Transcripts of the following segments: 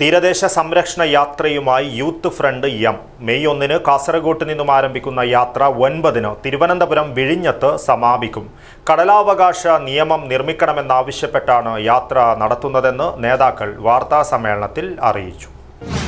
തീരദേശ സംരക്ഷണ യാത്രയുമായി യൂത്ത് ഫ്രണ്ട് എം മെയ് ഒന്നിന് കാസർഗോട്ട് നിന്നും ആരംഭിക്കുന്ന യാത്ര ഒൻപതിന് തിരുവനന്തപുരം വിഴിഞ്ഞത്ത് സമാപിക്കും. കടലാവകാശ നിയമം നിർമ്മിക്കണമെന്നാവശ്യപ്പെട്ടാണ് യാത്ര നടത്തുന്നതെന്ന് നേതാക്കൾ വാർത്താ സമ്മേളനത്തിൽ അറിയിച്ചു.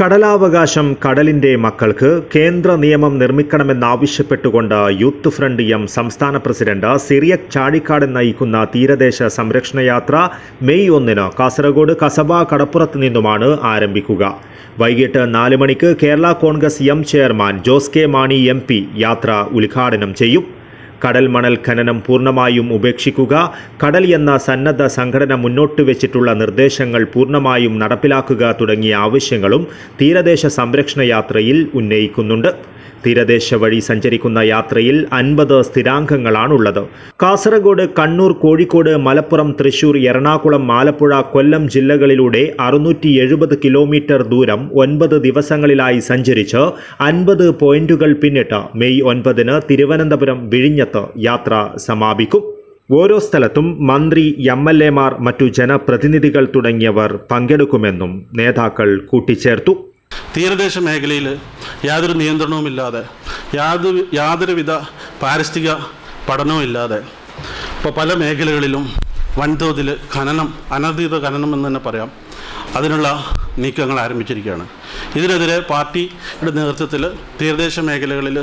കടലാവകാശം കടലിന്റെ മക്കൾക്ക് കേന്ദ്ര നിയമം നിർമ്മിക്കണമെന്നാവശ്യപ്പെട്ടുകൊണ്ട് യൂത്ത് ഫ്രണ്ട് എം സംസ്ഥാന പ്രസിഡന്റ് സിറിയക് ചാഴിക്കാടൻ നയിക്കുന്ന തീരദേശ സംരക്ഷണ യാത്ര മെയ് ഒന്നിന് കാസർഗോഡ് കസബ കടപ്പുറത്ത് നിന്നുമാണ് ആരംഭിക്കുക. വൈകിട്ട് നാല് മണിക്ക് Kerala Congress M chairman Jose K Mani M യാത്ര ഉദ്ഘാടനം ചെയ്യും. കടൽ മണൽ ഖനനം പൂർണമായും ഉപേക്ഷിക്കുക കടൽ എന്ന സന്നദ്ധ സംഘടന മുന്നോട്ട് വെച്ചിട്ടുള്ള നിർദ്ദേശങ്ങൾ പൂർണമായും നടപ്പിലാക്കുക തുടങ്ങിയ ആവശ്യങ്ങളും തീരദേശ സംരക്ഷണ യാത്രയിൽ ഉന്നയിക്കുന്നുണ്ട്. തീരദേശ വഴി സഞ്ചരിക്കുന്ന യാത്രയിൽ അൻപത് സ്ഥിരാംഗങ്ങളാണുള്ളത്. കാസർഗോഡ് കണ്ണൂർ കോഴിക്കോട് മലപ്പുറം തൃശൂർ എറണാകുളം ആലപ്പുഴ കൊല്ലം ജില്ലകളിലൂടെ അറുന്നൂറ്റി എഴുപത് കിലോമീറ്റർ ദൂരം ഒൻപത് ദിവസങ്ങളിലായി സഞ്ചരിച്ച് അൻപത് പോയിന്റുകൾ പിന്നിട്ട് മെയ് ഒൻപതിന് തിരുവനന്തപുരം വിഴിഞ്ഞത്ത് യാത്ര സമാപിക്കും. ഓരോ സ്ഥലത്തും മന്ത്രി എം എൽ എമാർ മറ്റു ജനപ്രതിനിധികൾ തുടങ്ങിയവർ പങ്കെടുക്കുമെന്നും നേതാക്കൾ കൂട്ടിച്ചേർത്തു. തീരദേശ മേഖലയിൽ യാതൊരു നിയന്ത്രണവുമില്ലാതെ യാതൊരു യാതൊരുവിധ പാരിസ്ഥിതിക പഠനവും ഇല്ലാതെ ഇപ്പോൾ പല മേഖലകളിലും വൻതോതിൽ ഖനനം അനധികൃത ഖനനം എന്ന് തന്നെ പറയാം അതിനുള്ള നീക്കങ്ങൾ ആരംഭിച്ചിരിക്കുകയാണ്. ഇതിനെതിരെ പാർട്ടിയുടെ നേതൃത്വത്തിൽ തീരദേശ മേഖലകളിൽ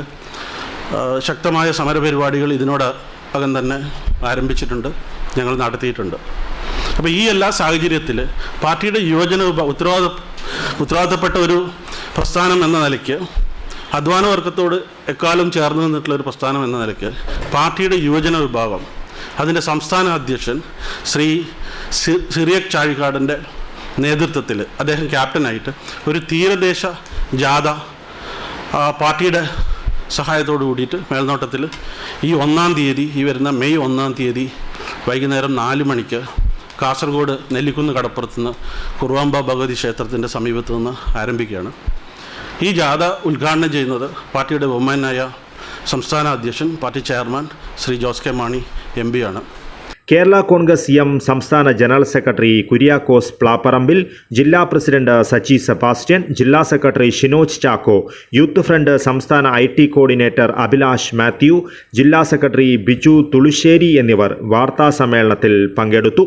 ശക്തമായ സമരപരിപാടികൾ ഇതിനോട് അകം തന്നെ ആരംഭിച്ചിട്ടുണ്ട് ഞങ്ങൾ നടത്തിയിട്ടുണ്ട്. അപ്പോൾ ഈ എല്ലാ സാഹചര്യത്തിൽ പാർട്ടിയുടെ യുവജന വിഭാ ഉത്തരവാദ ഉത്തരവാദിത്തപ്പെട്ട ഒരു പ്രസ്ഥാനം എന്ന നിലയ്ക്ക് അധ്വാന വർഗത്തോട് എക്കാലം ചേർന്ന് നിന്നിട്ടുള്ള ഒരു പ്രസ്ഥാനം എന്ന നിലയ്ക്ക് പാർട്ടിയുടെ യുവജന വിഭാഗം അതിന്റെ സംസ്ഥാന അധ്യക്ഷൻ ശ്രീ സിറിയക് ചാഴിക്കാടിന്റെ നേതൃത്വത്തിൽ അദ്ദേഹം ക്യാപ്റ്റനായിട്ട് ഒരു തീരദേശ ജാഥ പാർട്ടിയുടെ സഹായത്തോടു കൂടിയിട്ട് മേൽനോട്ടത്തിൽ ഈ ഒന്നാം തീയതി ഈ വരുന്ന മെയ് ഒന്നാം തീയതി വൈകുന്നേരം നാല് മണിക്ക് കാസർഗോഡ് നെല്ലിക്കുന്ന് കടപ്പുറത്ത് നിന്ന് കുറുവാമ്പ ഭഗവതി ക്ഷേത്രത്തിന്റെ സമീപത്ത് നിന്ന് ആരംഭിക്കുകയാണ്. ഈ ജാഥ ഉദ്ഘാടനം ചെയ്യുന്നത് പാർട്ടിയുടെ ബഹുമാനായ സംസ്ഥാന അധ്യക്ഷൻ party chairman Shri Jose K Mani M ആണ്. കേരള കോൺഗ്രസ് എം സംസ്ഥാന ജനറൽ സെക്രട്ടറി കുര്യാക്കോസ് പ്ലാപ്പറമ്പിൽ ജില്ലാ പ്രസിഡന്റ് സച്ചി സെബാസ്റ്റ്യൻ ജില്ലാ secretary Shinoj Chacko youth front സംസ്ഥാന I T coordinator Abhilash Mathew ജില്ലാ സെക്രട്ടറി ബിജു തുളുശ്ശേരി എന്നിവർ വാർത്താ സമ്മേളനത്തിൽ പങ്കെടുത്തു.